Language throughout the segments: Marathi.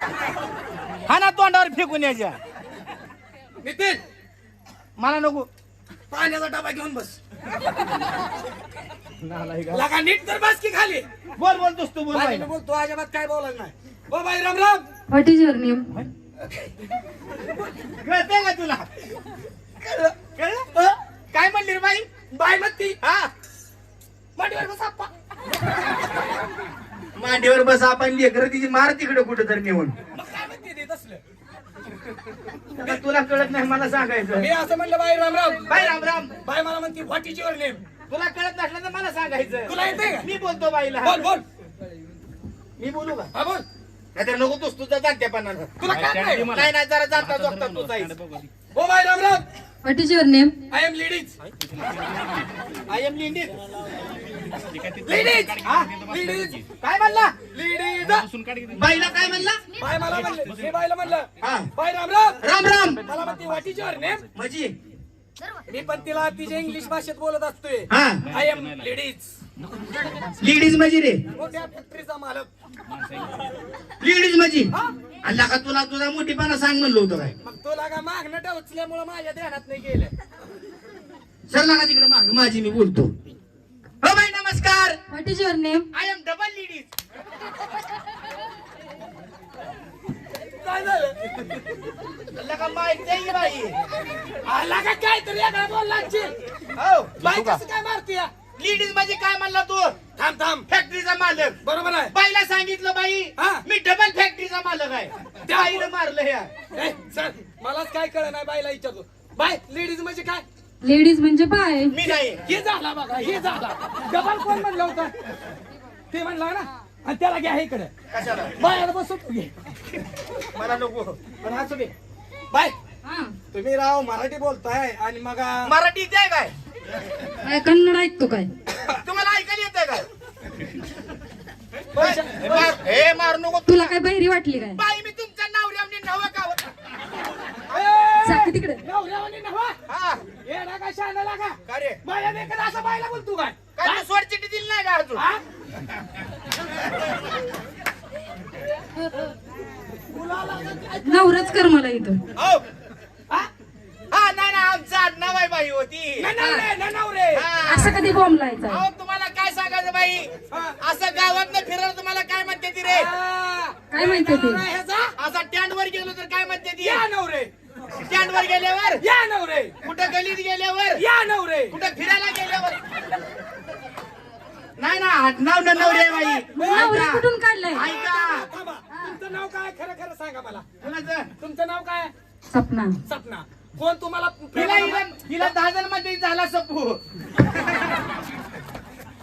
हा ना तोंडावर फेकून यायच्या. नितीन! मला नको. पाण्याचा डबा घेऊन बस. नालाय का? लगा नीट तर बस की खाली. बोल बोल दोस्त बोल बाई. मी बोलतो अजिबात काय बोलायला नाही. ओ बाई Ram Ram. What is your name कळतंय का तुला? बस आपण लेकर तिची मार तिकडे कुठं तर नेऊन. आता तुला कळत नाही मला सांगायचं. मी असं म्हणलं बाई राम राम. बाई राम राम. बाई मला म्हणती व्हॉट इज युअर नेम तुला कळत नसलं तर मला सांगायचं. तुला येते का? मी बोलतो बाईला. बोल बोल. मी बोलू का? हा बोल. नाहीतर नको तूच तुझा जाणत्यापणानं तुला काय नाही नाही नाही जरा जाता जोगता तू जाईस. ओ बाई Ram Ram. What is your name I am ladies I am लिंडीत ladies हा लेडीज काय म्हणला? लेडीज बाईला काय म्हणला? बाय मला म्हणलं. मी बाईला म्हणलं. हा. बाय राम राम. राम राम. मला म्हणते व्हॉट इज युअर नेम म्हणजे मी पण तिला तिच्या इंग्लिश भाषेत बोलत असतोय. हा. आय एम लेडीज लेडीज म्हणजे रे. मोठ्या फॅक्टरीचा मालक. लेडीज म्हणजे अल्ला का तुला तुझा मोठीपणा सांग म्हणलं होतं काय? मग तो लागा मागणं टवचल्यामुळे माझ्या ध्यानात नाही गेलं. सर लागा तिकडे माग. माझी मी बोलतो. हो नमस्कार. What is your name I am double ladies काय झालं का माहिती आहे की बाई? आला का काय तरी वेगळा बोलला. हो. बाई कसं काय मारते लेडीज म्हणजे काय म्हणला तू? थांब थांब. फॅक्टरीचा मालक. बरोबर आहे. बाईला सांगितलं बाई हा. मी डबल फॅक्टरीचा मालक आहे. त्या आईनं मारलं ह्या ए, चल. मलाच काय कळ नाही बाईला विचारतो. बाय लेडीज म्हणजे काय? लेडीज म्हणजे बाय मी नाही. हे झाला बघा हे झाला. डबल कोण म्हणलं होतं? ते म्हणलं ना? आणि त्याला घ्या इकडे. कशाला? बायाला बसवतो घे. मला नको. पण असू दे बाय. हा. तुम्ही राव मराठी बोलताय आणि मग मराठी येते काय? काय कन्नड ऐकतो काय? तुम्हाला ऐकायला येते काय हे मार- हे मार नको. तुला काय बहिरी वाटली काय? बाई मी तुमच्या नावऱ्यावनी नवं का सारखी तिकडे. नवऱ्यावानी नव्हा हा. येडा का शहाणा लागा का? रे? बाया देखत असं बायला बोलतो काय काय तू सोड चिठ्ठी दिली नाही का अजून? हा? नवराच कर मला इथं. हो. हा? हा नाही ना आमचं आडनाव आहे बाई होती. हा. असं कधी बॉम्ब लायचा अहो तुम्हाला काय सांगायचं बाई? असं गावात फिरायला तुम्हाला काय म्हणते ती रे? हा. काय म्हणते ते? नवरा ह्याचा? असा स्टँड वर गेलो तर काय म्हणते ती? या नवरे. स्टँड वर गेल्यावर? या नवरे. कुठं गलीत गेल्यावर? या नवरे. कुठं फिरायला गेल्यावर? नाही ना आडनाव न नवरे आहे बाई. नवरा ऐका. कुठून काढलाय? ऐका. थांबा. तुमचं नाव काय? खरं खरं सांगा मला. कुणाचं? तुमचं नाव काय? सपना. सपना. कोण तुम्हाला हिला प्रेमानं हिला हिला दहा जणमध्ये झाला सपू.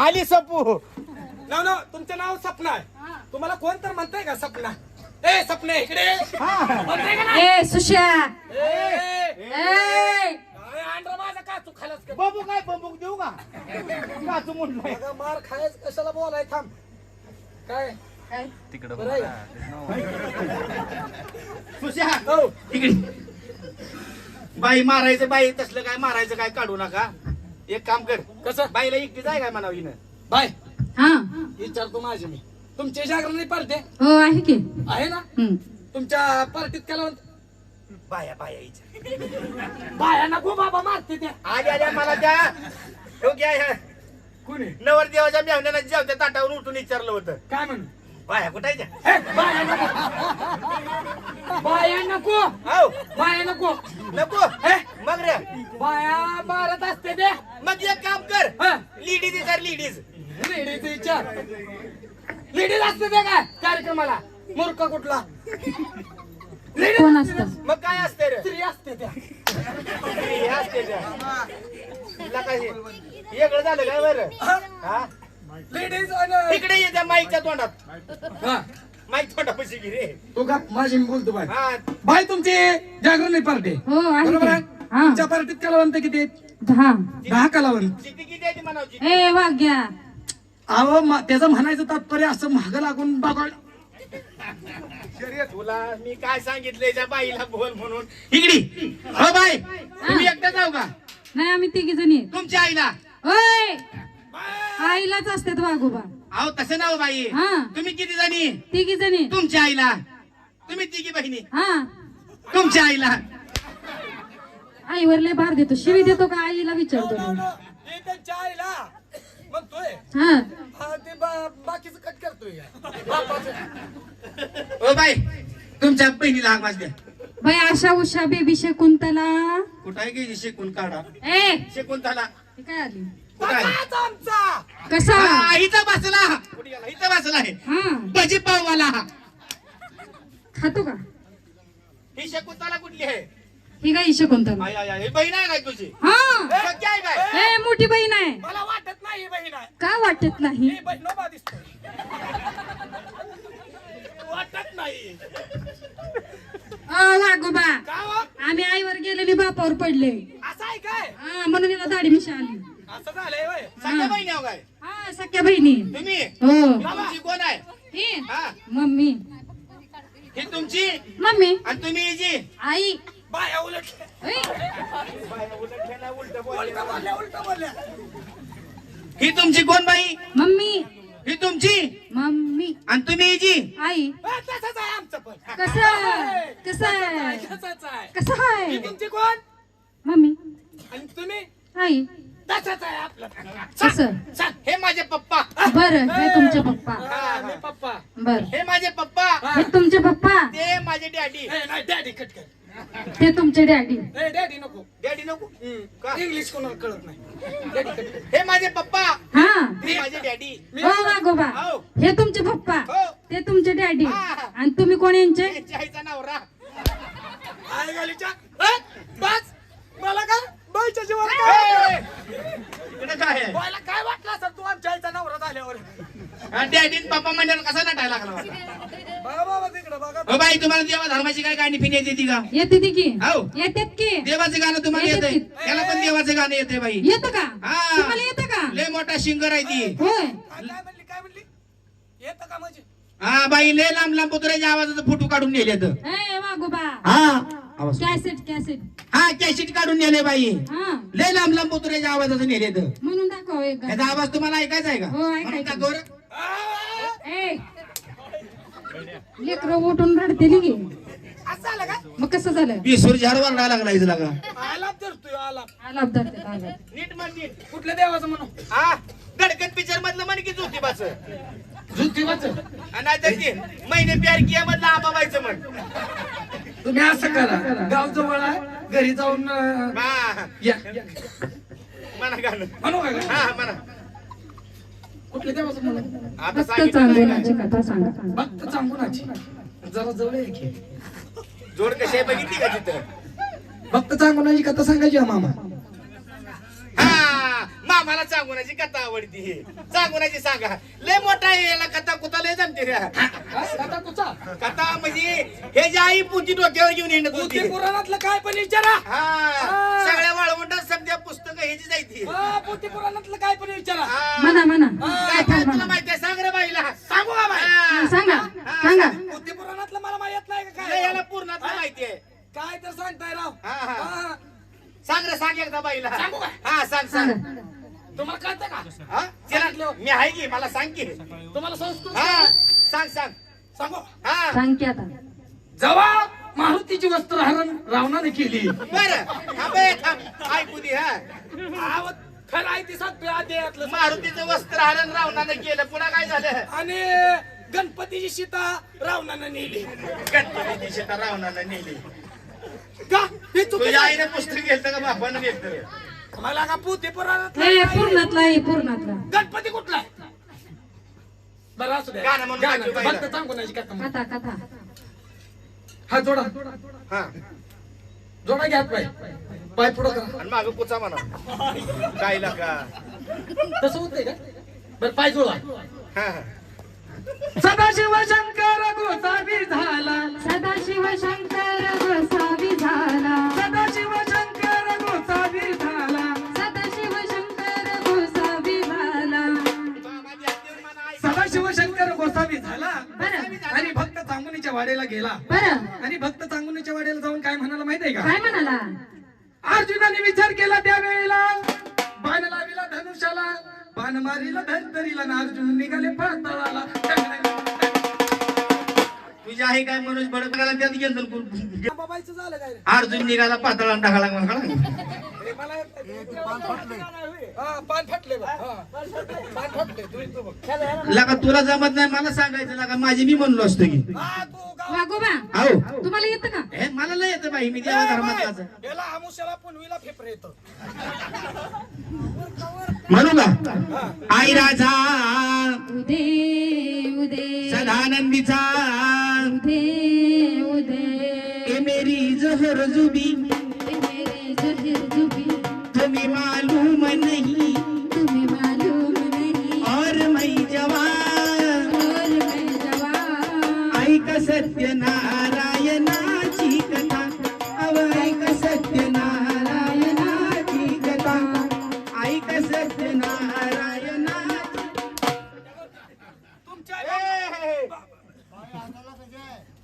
आली सपू. नाव नाव तुमचं नाव सपना आहे. तुम्हाला कोण तर म्हणताय का सपना? ए सपने इकडे हा का नाही? ए सुश्या ए, काय आणलं माझं का तू खालास का बबू काय बबूक देऊ का? काचू म्हणलंय अगं, मार खायच कशाला बोलाय थांब. काय? बरं आहे. सुशा हो. इकडे. बाई मारायचं बाई तसलं काय मारायचं काय काढू नका. एक काम कर. कसं? बाईला एकटी जाय काय म्हणावं हिनं? बाय. हा. विचारतो माझे मी. तुमचे जागरण पार्टी हो आहे की. आहे ना. तुमच्या पार्टीत केला बाया बाया हिच्या बाया नको बाबा मारते त्या. आल्या आल्या मला त्या. हो घ्या ह्या. कुणी? नवर देवाच्या मेहण्यानं जेवत्या ताटावर उठून विचारलं होतं. काय म्हणून? बाया कुठायच्या हे, बाया नको. बाया नको. हो. बाया नको. नको. हे, मग रे. बाया मारत असते ते. मग एक काम कर. हा, लेडीज कर लेडीज लेडीज विचार. लेडीज असते ते काय? कार्यक्रमाला. मूर्ख कुठला? लेडीज कोण असतं मग काय असते रे? स्त्री असते त्या. हे असते त्या. काय हे? वेगळं झालं काय बरं? हा? लेडीज आणि इकडे ये त्या माईकच्या तोंडात. हा, माईक तोंडापाशी घे रे. तू का? माझी मी बोलतो बाय. हा. बाय तुमची जागरण पार्टी. हो आहे बरोबर की. आहे? हा. तुमच्या पार्टीत कलावंत किती आहेत? दहा दहा कलावंत. किती किती आहे ती म्हणावची ए वाग्या अहो म- त्याचं म्हणायचं तात्पर्य असं महाग लागून बघा. तुला मी काय सांगितलंय त्या बाईला बोल म्हणून. इकडे. हो बाई तुम्ही एकटा जाऊ का? नाही आम्ही तिघी जणी. तुमच्या आईला? ओय आईलाच असतात वाघोबा. अहो तसं नाव बाई. हा. तुम्ही किती जणी? तिघी जणी. तुमच्या आईला. तुम्ही तिघी बहिणी. हा. तुमच्या आईला. आईवर लय भार देतो. शिवी देतो का? आईला विचारतो. मी. हे त्यांच्या आईला. म्हणतोय. हा. हा ते बा- बाकीचं कट करतोय बापाचं. ओ बाई तुमच्या बहिणीला हाक वाज द्या. बाई आशा उषा बेबी शकुंतला. कुठं आहे गेली शिकून काढा? ए! शिकून हे काय आली? कुठं आहे? आमचा. कसा? हा, इथं बसला. कुठे गेला इथं बसला आहे. हा. भजी पाववाला. खातो का? ही शकुंतला कुठली आहे? ही काय शकुंतला? आय आय आय ही बहीण आहे काय तुझी? हा. सख्खी आहे काय? ए मोठी बहीण आहे. मला नाही ही बहीण आहे. का वाटत नाही? ही बहिणोबा वाटत नाही. अ वागोबा का हो? आम्ही आईवर गेलेली बापावर पडले. असं आहे काय? हा म्हणून याला दाढी मिशा आली. असं झालंय वय सख्या बहिणी आहे काय? हा सख्या बहिणी. तुम्ही? हो. ही तुमची कोण आहे? ही? हा. मम्मी. ही तुमची? मम्मी. आणि तुम्ही हिची? आई. बाया उलट ऐ, उलट बोलल्या उलट बोलल्या. ही तुमची कोण बाई? मम्मी. ही तुमची? मम्मी. आणि तुम्ही हिची? आई. हा, तसंच आहे आमचं पण. कसं कसं आहे? तसंच आहे कसं ही आहे तुमची कोण? मम्मी. आणि तुम्ही? आई. तसंच आहे आपलं. कसं? सांग, हे माझे पप्पा. बरं हे तुमचे पप्पा. हा, मी पप्पा. बर. हे माझे पप्पा. हे तुमचे पप्पा. ते माझे डॅडी. ए, नाही डॅडी कट कर. ते तुमचे डॅडी. ए डॅडी नको. डॅडी नको? का? इंग्लिश कोणाला कळत नाही. डॅडी हे माझे पप्पा. हा. माझे डॅडी. हो वागोबा हो. हे तुमचे पप्पा. हो. ते तुमचे डॅडी. हा. आणि तुम्ही कोण यांचे? आईचा नवरा आय गालीच्या ए, बस मला का बाईच्या जीवाला ए, काय इकडे काय आहे? बायला काय वाटलं असं तू आमच्या आईचा नवरा झाल्यावर हा, डॅडी आणि पप्पा म्हणजे कसा नटायला लागला बघा बाबा तिकडं बघा हो बाई तुम्हाला देवा फिनी येते ती का? येते ती की. हो. येतात की. देवाचं गाणं तुम्हाला येते. त्याला पण देवाचं गाणं येते बाई. येतं का? हा. तुम्हाला येतं का? लय मोठा सिंगर आहे ती. होय. काय काय म्हणली काय म्हणली? येतं का म्हणजे? हा बाई लय लांब लांब पुतळ्याच्या आवाजाचा फोटो काढून नेले तर. ए वागोबा हा. आवाज कॅसेट कॅसेट हा कॅशिट काढून नेले बाई. हा. लय लांब लांब पुतळ्याच्या आवाजाचं नेले तर. म्हणून दाखव एक गाणं. याचा आवाज तुम्हाला ऐकायचा आहे का? हो, ऐकायचा. म्हणून दाखव रे. ए. लेकरं उठून रडतेली की. असं झालं का? मग कसं झालं? पिसूर झाडवर नाही लागला इथं लागा. आलाप धरतोय आलाप. आलाप धरते आलाप नीट म्हण नीट कुठल्या देवाचं म्हणू हा धडकन पिक्चर मधलं म्हण की ज्योतिबाच जुतीवाच नाहीतर ते महिने प्यार किया मधलं आबाबाईचं म्हण. तुम्ही असं करा. गाव जवळ आहे घरी जाऊन अं, हा. या. म्हणा गाणं. म्हणू का? हा म्हणा. कुठल्या देवाचं म्हणू आता फक्त सांगितलं कथा सांगा. भक्त चांगुणाची जरा जवळ आहे की. जोड कशी आहे बघितली का तिथं? भक्त चांगुणाची कथा सांगायची हा मामा. हा मामाला चांगुणाची कथा आवडती हे. चांगुणाची सांगा. लय मोठा आहे याला कथा कुता लय जमते रे? कथा तुझा कथा म्हणजे हे जे आई पुती डोक्यावर घेऊन येणं पुराणातलं काय पण विचारा. हा सगळ्या वाळवंटात सध्या पुस्तकं ह्याची जायती. हा, बुद्धी पुराणातलं काय पण विचारा. हा. म्हणा म्हणा. काय काय तुला माहिती आहे? सांग रे बाईला. सांगू का बाई? हा. सांगा हा, सांगा बुद्धी पुराणातलं मला माहीत नाही का लय काय याला पूर्णात माहिती आहे काय तर सांगताय राव. हा, हा. हा. सांग रे सांग एकदा बाईला. सांगू का? हा सांग सांग. तुम्हाला कळतं का? हा? तिला- मी आहे की मला सांग की. तुम्हाला संस्कृत हा सांग? सांग सांगू. हा. सांग की आता. जेव्हा मारुतीची वस्त्रहरण रावणाने केली. बर. थांब ए, थांब. ऐकू दे हा. आव- खरं आहे ती सांगतोय अध्यायातलं मारुतीचं वस्त्र हरण रावणानं केलं. पुन्हा काय झालं? आणि गणपतीची सीता रावणानं नेली. गणपती दिशेता रावणानं नेली. का? हे चुकीचं तुझ्या आहे. आईने पुस्तक घेतलं का? बापानं घेतलं. मला का पुराणातलं ए नाही. पूर्णातला आहे पूर्णातला. गणपती कुठला आहे? बरं असू द्या. गाणं म्हणून गाणं. दाखव बाईला. फक्त सांगू नाही कथा म्हणू. कथा कथा. हा जोडा. हा. जोडा घ्या पाय. पाय पुढं करा. आणि माग पुचा म्हणा. काय का? तसं होतंय का? बरं पाय जोडा. हा हा. सदाशिव शंकर गोसावी झाला. सदाशिव शंकर गोसावी झाला. सदाशिव शंकर गोसावी झाला. सदाशिव शंकर गोसावी झाला. सदाशिव शंकर गोसावी झाला. बरं. आणि भक्त चांगुनीच्या वाडेला गेला. बरं. आणि भक्त चांगुनीच्या वाडेला जाऊन काय म्हणाला माहितीये का? काय म्हणाला? अर्जुनाने विचार केला त्यावेळेला बाण मारीला ना अर्जुन निघाले पाताळाला तुझी आहे काय मनोज बडकाला त्यात गेलं तर बाबाईचं झालं काय रे? अर्जुन निघाला पातळा टाकाला मला हा, पान फाटले बघ. हा. पान फाटले तू इथं बघ. लका तुला जमत नाही मला सांगायचं लका माझी मी म्हणलो असतो की हा, तू वागोबा तुम्हाला येतं का? हे मला लय येतं बाई मी देवा धर्माचा याला आमुष्याला पुनवीला फेफर येतं. म्हणू का आई राजा उदे उदे. सदानंदीचा. उदे उदे. ए मेरी जहर जुबी. मेरे जहिर जुबी. तुम्हें मालूम नहीं.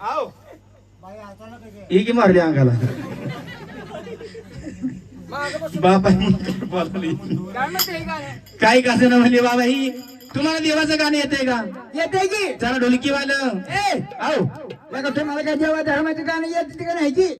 आओ। ही की मारली अंगाला. बाबा हे? काही कसं ना म्हणले बाबा ही तुम्हाला देवाचं गाणं येते का? येते की. जरा ढोलकीवालं ए. आओ. लगा तुम्हाला काय जेव्हा धर्माची गाणी येते का नाही की?